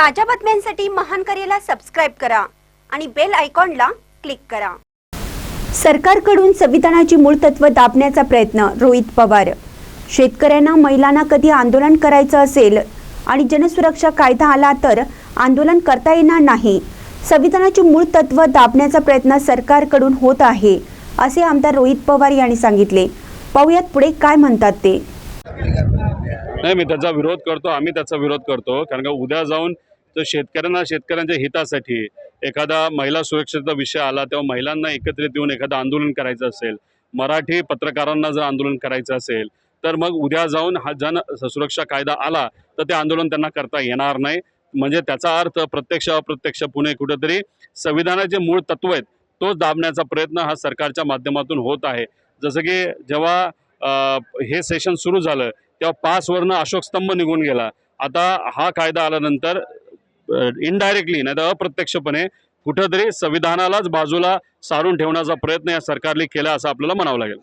ताज्या बातम्यांसाठी महान करेला सबस्क्राईब करा आणि बेल आयकॉनला क्लिक करा. सरकारकडून संविधानाची मूळ तत्व दाबण्याचा प्रयत्न रोहित पवार. शेतकऱ्यांना महिलांना कधी आंदोलन करायचं असेल आणि जनसुरक्षा कायदा आला तर आंदोलन करता येणार नाही. संविधानाची मूळ तत्व दाबण्याचा प्रयत्न सरकारकडून होत आहे असे आमदार रोहित पवार यांनी सांगितले. पाहुयात पुढे काय म्हणतात ते. नाही मी त्याचा विरोध करतो आम्ही त्याचा विरोध करतो. कारण का उद्या जाऊन तर शेतकऱ्यांना शेतकऱ्यांच्या हितासाठी एखादा महिला सुरक्षेचा विषय आला तेव्हा महिलांना एकत्रित येऊन एखादं आंदोलन करायचं असेल मराठी पत्रकारांना जर आंदोलन करायचं असेल तर मग उद्या जाऊन हा जन सुरक्षा कायदा आला तर ते आंदोलन त्यांना करता येणार नाही. म्हणजे त्याचा अर्थ प्रत्यक्ष अप्रत्यक्ष पुणे कुठेतरी संविधानाचे मूळ तत्व आहेत तोच दाबण्याचा प्रयत्न हा सरकारच्या माध्यमातून होत आहे. जसं की जेव्हा हे सेशन सुरू झालं तेव्हा पासवरनं अशोक स्तंभ निघून गेला. आता हा कायदा आल्यानंतर इनडायरेक्टली नाही तर अप्रत्यक्षपणे कुठंतरी संविधानालाच बाजूला सारून ठेवण्याचा प्रयत्न या सरकारने केला असं आपल्याला म्हणावं लागेल.